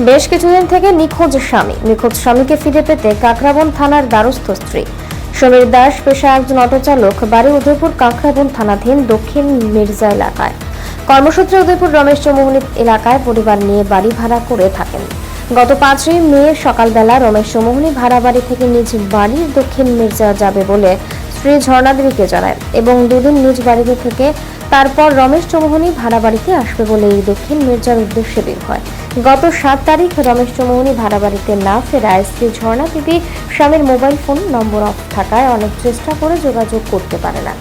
বেশ কিছুদিন থেকে নিখোঁজ স্বামী। নিখোঁজ স্বামীকে ফিরে পেতে কাকরাবন থানার দ্বারস্থ স্ত্রী। সমীর দাস পেশা একজন অটো চালক বাড়ি উদয়পুর কাকরাবন থানাধীন দক্ষিণ মির্জা এলাকায়। কর্মসূত্রে উদয়পুর রমেশ চৌমোহনী এলাকায় পরিবার নিয়ে বাড়ি ভাড়া করে থাকেন। গত পাঁচই মে সকালবেলা রমেশ চৌমোহনী ভাড়া বাড়ি থেকে নিজ বাড়ির দক্ষিণ মির্জা যাবে বলে স্ত্রী ঝর্ণা দেবীকে জানায় এবং দুদিন নিজ বাড়িতে থেকে তারপর রমেশ চৌমোহনী ভাড়া বাড়িতে আসবে বলে এই দক্ষিণ মির্জার উদ্দেশ্যে বের হয়। গত সাত তারিখ রমেশ চৌমোহনী ভাড়া বাড়িতে না ফেরায় স্ত্রী ঝর্ণা দেবী স্বামীর মোবাইল ফোন নম্বর অফ থাকায় অনেক চেষ্টা করে যোগাযোগ করতে পারে না।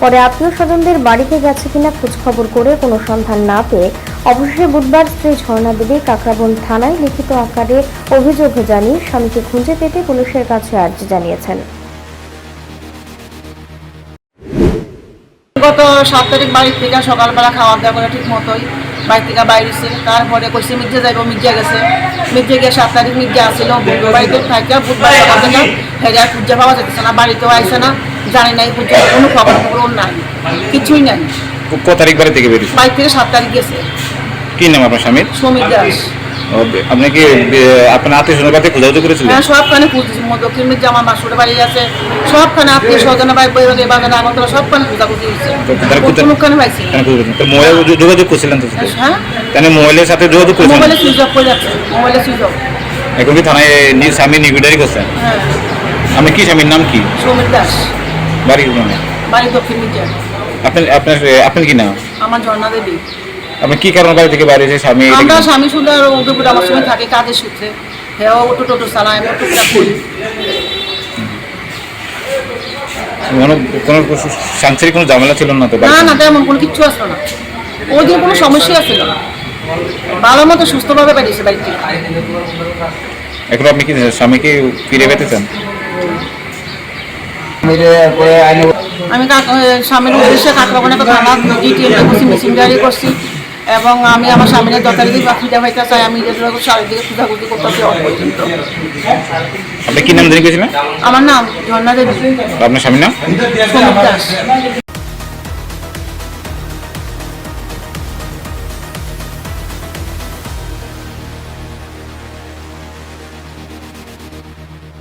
পরে আত্মীয় স্বজনদের বাড়িতে গেছে কিনা খোঁজখবর করে কোনো সন্ধান না পেয়ে অবশেষে বুধবার স্ত্রী ঝর্ণা দেবী কাকরাবন থানায় লিখিত আকারে অভিযোগ জানিয়ে স্বামীকে খুঁজে পেতে পুলিশের কাছে আর্জি জানিয়েছেন। গত সাত তারিখ বাড়ির থেকে সকালবেলা খাওয়া দাওয়া করে ঠিক মতোই বাড়ি থেকে বাইরেছে তারপরে কইছে মির্জা যাইব মির্জা গেছে। মির্জা গিয়ে সাত তারিখ মির্জা আসছিল বাড়িতে থাকে বুধবার সকাল থেকে হেরে পূজা পাওয়া যাচ্ছে না বাড়িতেও আইসে না জানি নাই পূজা কোনো খবর খবর নাই কিছুই নাই। ক তারিখ বাড়ি থেকে বেরিয়েছে? বাড়ি থেকে সাত তারিখ গেছে। কি নাম আপনার স্বামীর? সমীর দাস। আপনি কি আপনার আত্মীয় স্বজনের কাছে খোঁজাখুঁজি করেছিলেন? হ্যাঁ সবখানে খুঁজছি দক্ষিণ মির্জা আমার মাসুর বাড়ি আছে। সবখানে আত্মীয় স্বজনের বাড়ি বই বাগানে আগরতলা সবখানে খোঁজাখুঁজি কোথায়- কোনোখানে পাইছি তো মোবাইলে যোগাযোগ করছিলেন তো হ্যাঁ তাহলে মোবাইলের সাথে যোগাযোগ করেছেন? মোবাইলে সুইচ অফ করে যাচ্ছে। মোবাইলে সুইচ অফ। এখন কি থানায় স্বামী নিবিডারি করছেন? হ্যাঁ। আপনি কি স্বামীর নাম কি? সমীর দাস। বাড়ি মানে বাড়ি দক্ষিণ মির্জা আপনার আপনার আপনার কি নাম? আমার ঝর্ণা দেবী। আপনি কি কারণে বাড়ি থেকে বাইরে এসে স্বামী আমরা স্বামী সুন্দর উদয়পুর আমার সঙ্গে থাকি কাজের সূত্রে। হ্যাঁ অটো টোটো চালায় আমি টুকটাক করি কোনো কোনো সাংসারিক কোনো ঝামেলা ছিল না তো না না তেমন কোনো কিচ্ছু আসলো না। ওই দিন কোনো সমস্যা ছিল না। ভালো মতো সুস্থভাবে বেরিয়েছে বাড়ি থেকে। এখন আপনি কি স্বামীকে ফিরে পেতে চান? আমি স্বামীর উদ্দেশ্যে থানা ডিটিএম করছি মেশিন জারি করছি। এবং আমি আমার স্বামীর যথারীতি বা খুঁজে পাইতে চাই আমি চারিদিকে খুঁজাখুঁজি করতে অল্প। পর্যন্ত আপনি কি নাম জানি গেছিলেন? আমার নাম ঝর্ণা দেবী। আপনার স্বামীর নাম? সমীর দাস।